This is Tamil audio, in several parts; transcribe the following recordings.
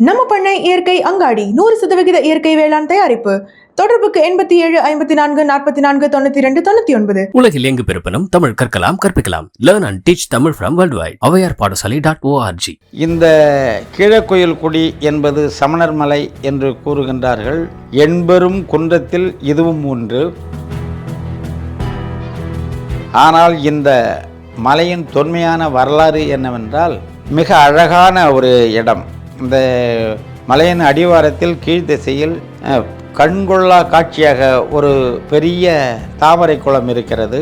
நம்ம பண்ணை இயற்கை அங்காடி நூறு சதவிகித இயற்கை வேளாண் தயாரிப்பு. தொடர்புக்கு எண்பத்தி ஏழு ஐம்பத்தி நான்கு நாற்பத்தி நான்கு தொண்ணூத்தி ரெண்டு தொண்ணூத்தி ஒன்பது. உலகில் எங்கு பிறப்பினும் தமிழ் கற்கலாம் கற்பிக்கலாம். Learn and teach Tamil from world wide Avvaiyar Padasalai dot ORG இந்த கீழக்கோயில் குடி என்பது சமணர் மலை என்று கூறுகின்றார்கள். எண்பெரும் குன்றத்தில் இதுவும் ஒன்று. ஆனால் இந்த மலையின் தொன்மையான வரலாறு என்னவென்றால் மிக அழகான ஒரு இடம். இந்த மலையின் அடிவாரத்தில் கீழ்த்திசையில் கண்கொள்ளா காட்சியாக ஒரு பெரிய தாமரை குளம் இருக்கிறது.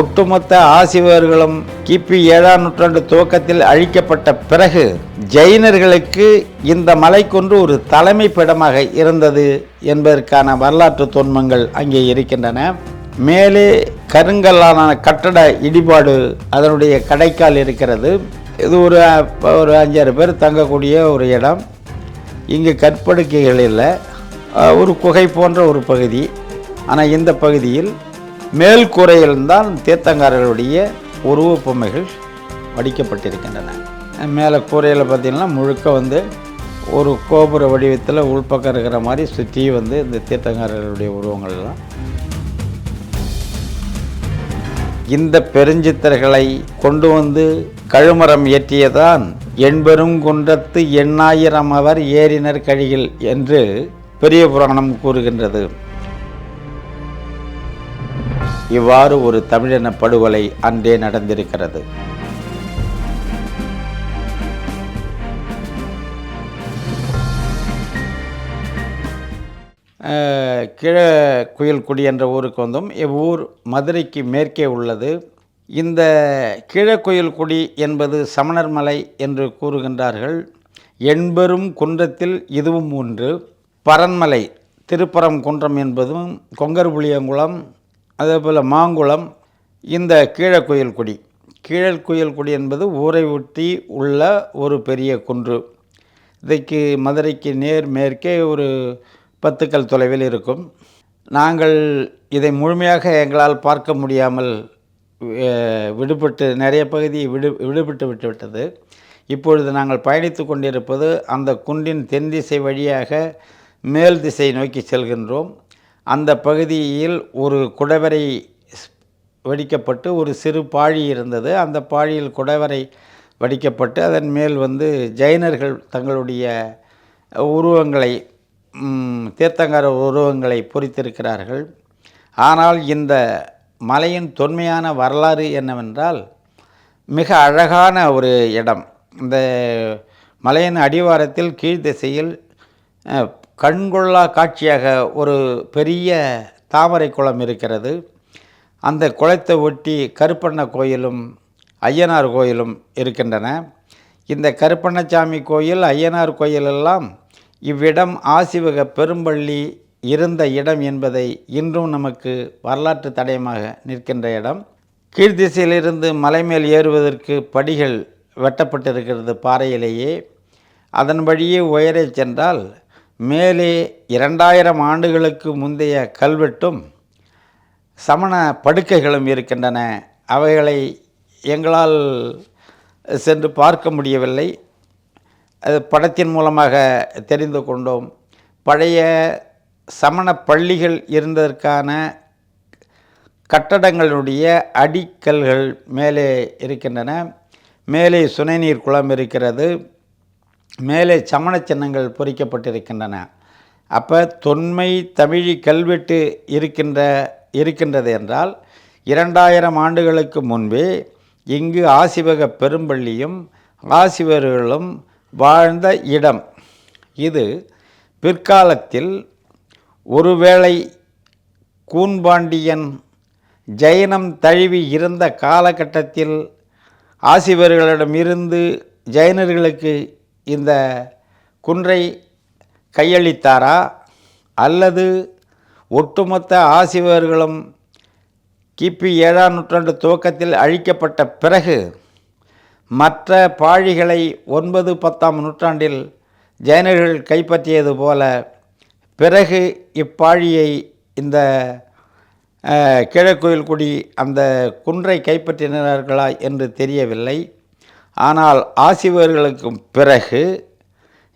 ஒட்டுமொத்த ஆசிரியர்களும் கிபி ஏழாம் நூற்றாண்டு துவக்கத்தில் அழிக்கப்பட்ட பிறகு ஜெயினர்களுக்கு இந்த மலைக்கொன்று ஒரு தலைமைப்பிடமாக இருந்தது என்பதற்கான வரலாற்று தொன்மங்கள் அங்கே இருக்கின்றன. மேலே கருங்கல்லான கட்டட இடிபாடு அதனுடைய கடைக்கால் இருக்கிறது. இது ஒரு ஒரு அஞ்சாறு பேர் தங்கக்கூடிய ஒரு இடம். இங்கே கற்படுக்கைகள் இல்லை. ஒரு குகை போன்ற ஒரு பகுதி. ஆனால் இந்த பகுதியில் மேல் கூரையில்தான் தீர்த்தங்காரர்களுடைய உருவ பொம்மைகள் வடிக்கப்பட்டிருக்கின்றன. மேலே கூரையில் பார்த்தீங்கன்னா முழுக்க வந்து ஒரு கோபுர வடிவத்தில் உள்பக்கம் இருக்கிற மாதிரி சுற்றி வந்து இந்த தீர்த்தங்காரர்களுடைய உருவங்கள்லாம் இந்த பெருஞ்சித்தர்களை கொண்டு வந்து கழுமரம் ஏற்றியதான் எண்பெரும் குன்றத்து எண்ணாயிரம் அவர் ஏறினர் கழிகள் என்று பெரிய புராணம் கூறுகின்றது. இவ்வாறு ஒரு தமிழின படுகொலை அன்றே நடந்திருக்கிறது. கீழே குயல்குடி என்ற ஊருக்கு வந்தோம். இவ்வூர் மதுரைக்கு மேற்கே உள்ளது. இந்த கீழக்குயல்குடி என்பது சமணர் மலை என்று கூறுகின்றார்கள். எண்பெரும் குன்றத்தில் இதுவும் ஒன்று. பரன்மலை திருப்பரம் குன்றம் என்பதும் கொங்கர்புளியங்குளம் அதேபோல் மாங்குளம் இந்த கீழக்குயல்குடி கீழக்குயல்குடி என்பது ஊரை ஒட்டி உள்ள ஒரு பெரிய குன்று. இதைக்கு மதுரைக்கு நேர் மேற்கே ஒரு பத்துக்கள் தொலைவில் இருக்கும். நாங்கள் இதை முழுமையாக எங்களால் பார்க்க முடியாமல் விடுபட்டு நிறைய பகுதி விடு விடுபட்டு விட்டுவிட்டது. இப்பொழுது நாங்கள் பயணித்து கொண்டிருப்பது அந்த குன்றின் தென் திசை வழியாக மேல் திசை நோக்கி செல்கின்றோம். அந்த பகுதியில் ஒரு குடவரை வடிக்கப்பட்டு ஒரு சிறு பாழி இருந்தது. அந்த பாழியில் குடவரை வடிக்கப்பட்டு அதன் மேல் வந்து ஜெயினர்கள் தங்களுடைய உருவங்களை தீர்த்தங்கர உருவங்களை பொறித்திருக்கிறார்கள். ஆனால் இந்த மலையின் தொன்மையான வரலாறு என்னவென்றால் மிக அழகான ஒரு இடம். இந்த மலையின் அடிவாரத்தில் கீழ் திசையில் கண்கொள்ளா காட்சியாக ஒரு பெரிய தாமரை குளம் இருக்கிறது. அந்த குளத்தை ஒட்டி கருப்பண்ண கோயிலும் ஐயனார் கோயிலும் இருக்கின்றன. இந்த கருப்பண்ணசாமி கோயில் ஐயனார் கோயிலெல்லாம் இவ்விடம் ஆசிவக பெரும்பள்ளி இருந்த இடம் என்பதை இன்றும் நமக்கு வரலாற்று தடயமாக நிற்கின்ற இடம். கீழ்த்திசையிலிருந்து மலை மேல் ஏறுவதற்கு படிகள் வெட்டப்பட்டிருக்கிறது பாறையிலேயே. அதன் வழியே உயரே சென்றால் மேலே இரண்டாயிரம் ஆண்டுகளுக்கு முந்தைய கல்வெட்டும் சமண படுக்கைகளும் இருக்கின்றன. அவைகளை எங்களால் சென்று பார்க்க முடியவில்லை. அது படத்தின் மூலமாக தெரிந்து கொண்டோம். பழைய சமண பள்ளிகள் இருந்ததற்கான கட்டடங்களுடைய அடிக்கல்கள் மேலே இருக்கின்றன. மேலே சுனைநீர் குளம் இருக்கிறது. மேலே சமண சின்னங்கள் பொறிக்கப்பட்டிருக்கின்றன. அப்போ தொன்மை தமிழி கல்வெட்டு இருக்கின்ற இருக்கின்றது என்றால் இரண்டாயிரம் ஆண்டுகளுக்கு முன்பே இங்கு ஆசிவக பெரும்பள்ளியும் ஆசிவர்களும் வாழ்ந்த இடம். இது பிற்காலத்தில் ஒருவேளை கூன்பாண்டியன் ஜைனம் தழுவி இருந்த காலகட்டத்தில் ஆசிவர்களிடமிருந்து ஜைனர்களுக்கு இந்த குன்றை கையளித்தாரா? அல்லது ஒட்டுமொத்த ஆசிவர்களும் கிபி ஏழாம் நூற்றாண்டு துவக்கத்தில் அழிக்கப்பட்ட பிறகு மற்ற பாழிகளை ஒன்பது பத்தாம் நூற்றாண்டில் ஜைனர்கள் கைப்பற்றியது போல பிறகு இப்பாழியை இந்த கிழக்கோயில்குடி குடி அந்த குன்றை கைப்பற்றினார்களா என்று தெரியவில்லை. ஆனால் ஆசிவர்களுக்கும் பிறகு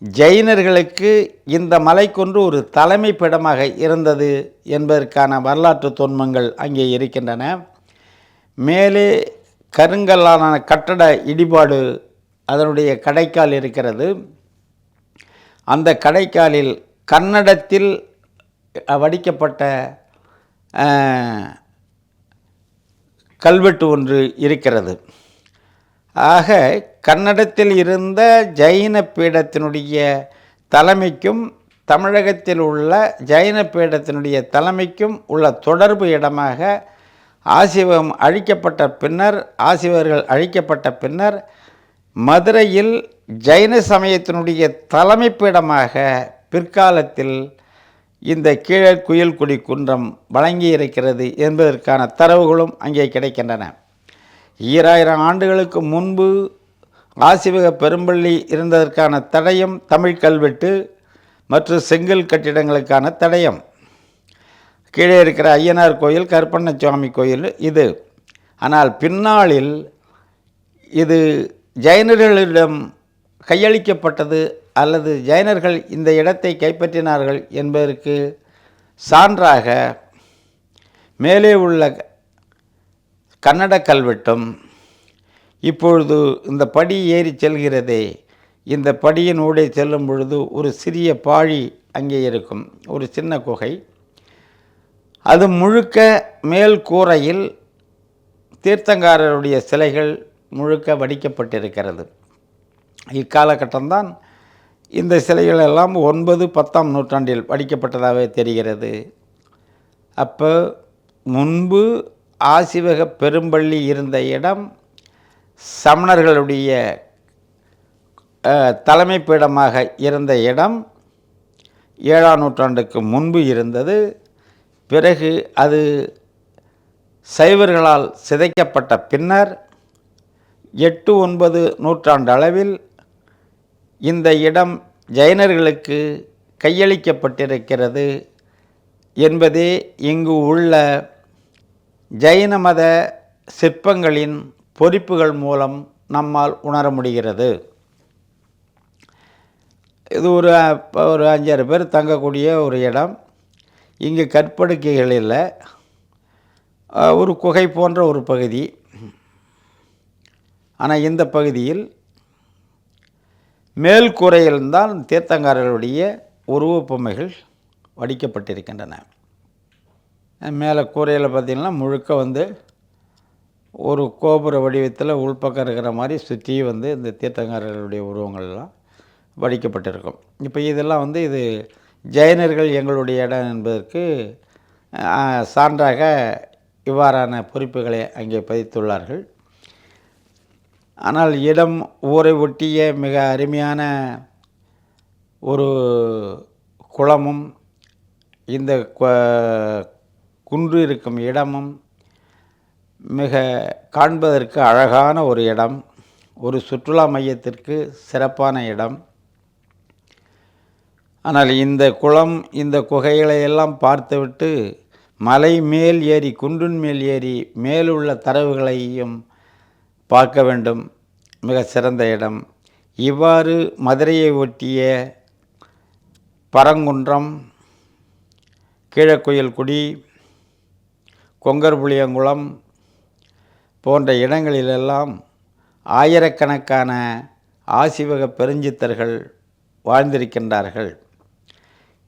ஜெயினர்களுக்கு இந்த மலைக்குன்று ஒரு தலைமைப்பிடமாக இருந்தது என்பதற்கான வரலாற்று தொன்மங்கள் அங்கே இருக்கின்றன. மேலே கருங்கல்லான கட்டட இடிபாடு அதனுடைய கடைக்கால் இருக்கிறது. அந்த கடைக்காலில் கன்னடத்தில் வடிக்கப்பட்ட கல்வெட்டு ஒன்று இருக்கிறது. ஆக கன்னடத்தில் இருந்த ஜைன பீடத்தினுடைய தலைமைக்கும் தமிழகத்தில் உள்ள ஜைன பீடத்தினுடைய தலைமைக்கும் உள்ள தொடர்பு இடமாக ஆசிவம் அழிக்கப்பட்ட பின்னர் ஆசிவர்கள் அழிக்கப்பட்ட பின்னர் மதுரையில் ஜைன சமயத்தினுடைய தலைமைப்பிடமாக பிற்காலத்தில் இந்த கீழ குயில்குடி குன்றம் வழங்கி இருக்கிறது என்பதற்கான தரவுகளும் அங்கே கிடைக்கின்றன. ஈராயிரம் ஆண்டுகளுக்கு முன்பு ஆசிவக பெரும்பள்ளி இருந்ததற்கான தடயம் தமிழ் கல்வெட்டு மற்றும் செங்கல் கட்டிடங்களுக்கான தடயம். கீழே இருக்கிற ஐயனார் கோயில் கருப்பண்ணசுவாமி கோயில் இது. ஆனால் பின்னாளில் இது ஜைனர்களிடம் கையளிக்கப்பட்டது அல்லது ஜைனர்கள் இந்த இடத்தை கைப்பற்றினார்கள் என்பதற்கு சான்றாக மேலே உள்ள கன்னட கல்வெட்டும் இப்பொழுது இந்த படி ஏறி செல்கிறதே. இந்த படியின் ஊடே செல்லும் பொழுது ஒரு சிறிய பாழி அங்கே இருக்கும். ஒரு சின்ன குகை. அது முழுக்க மேல் கூரையில் தீர்த்தங்காரருடைய சிலைகள் முழுக்க வடிக்கப்பட்டிருக்கிறது. இக்காலகட்டம்தான் இந்த சிலைகள் எல்லாம் ஒன்பது பத்தாம் நூற்றாண்டில் வடிக்கப்பட்டதாகவே தெரிகிறது. அப்போ முன்பு ஆசிவக பெரும்பள்ளி இருந்த இடம் சமணர்களுடைய தலைமை தலைமைப்பீடமாக இருந்த இடம் ஏழாம் நூற்றாண்டுக்கு முன்பு இருந்தது. பிறகு அது சைவர்களால் சிதைக்கப்பட்ட பின்னர் எட்டு ஒன்பது நூற்றாண்டளவில் இந்த இடம் ஜைனர்களுக்கு கையளிக்கப்பட்டிருக்கிறது என்பதே இங்கு உள்ள ஜைன மத சிற்பங்களின் பொறிப்புகள் மூலம் நம்மால் உணர முடிகிறது. இது ஒரு ஒரு அஞ்சாறு பேர் தங்கக்கூடிய ஒரு இடம். இங்கே கற்படுக்கைகளில் ஒரு குகை போன்ற ஒரு பகுதி. ஆனால் இந்த பகுதியில் மேல்கூரையில்தான் தீர்த்தங்காரர்களுடைய உருவப்பொம்மைகள் வடிக்கப்பட்டிருக்கின்றன. மேலே கூரையில் பார்த்திங்கன்னா முழுக்க வந்து ஒரு கோபுர வடிவத்தில் உள்பக்கம் இருக்கிற மாதிரி சுற்றி வந்து இந்த தீர்த்தங்காரர்களுடைய உருவங்கள்லாம் வடிக்கப்பட்டிருக்கும். இப்போ இதெல்லாம் வந்து இது ஜெயினர்கள் எங்களுடைய இடம் என்பதற்கு சான்றாக இவ்வாறான பொறிப்புகளை அங்கே பதித்துள்ளார்கள். ஆனால் இடம் ஊரை ஒட்டிய மிக அருமையான ஒரு குளமும் இந்த குன்று இருக்கும் இடமும் மிக காண்பதற்கு அழகான ஒரு இடம் ஒரு சுற்றுலா மையத்திற்கு சிறப்பான இடம். ஆனால் இந்த குளம் இந்த குகைகளை எல்லாம் பார்த்துவிட்டு மலை மேல் ஏறி குன்றின் மேல் ஏறி மேலுள்ள தரவுகளையும் பார்க்க வேண்டும். மிக சிறந்த இடம். இவ்வாறு மதுரையை ஒட்டிய பரங்குன்றம் கீழக்குயில்குடி கொங்கர்புளியங்குளம் போன்ற இடங்களிலெல்லாம் ஆயிரக்கணக்கான ஆசிவக பெருஞ்சித்தர்கள் வாழ்ந்திருக்கின்றார்கள்.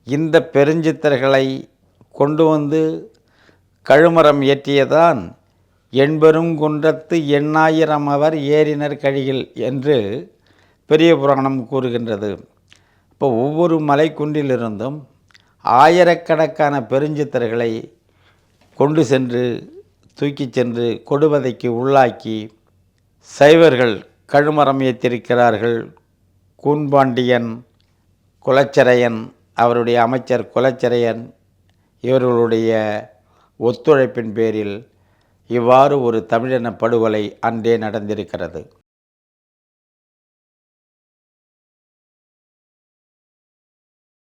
இந்த பெருஞ்சித்தர்களை கொண்டு வந்து கழுமரம் ஏற்றியதான் எண்பெரும் குன்றத்து எண்ணாயிரம் அவர் ஏறினர் கழிகள் என்று பெரிய புராணம் கூறுகின்றது. இப்போ ஒவ்வொரு மலைக்குன்றிலிருந்தும் ஆயிரக்கணக்கான பெருஞ்சித்தர்களை கொண்டு சென்று தூக்கிச் சென்று கொடுவதைக்கு உள்ளாக்கி சைவர்கள் கழுமரம் ஏற்றிருக்கிறார்கள். கூன்பாண்டியன் குலச்சரையன் அவருடைய அமைச்சர் குலச்சரையன் இவர்களுடைய ஒத்துழைப்பின் பேரில் இவ்வாறு ஒரு தமிழின படுகொலை அன்றே நடந்திருக்கிறது.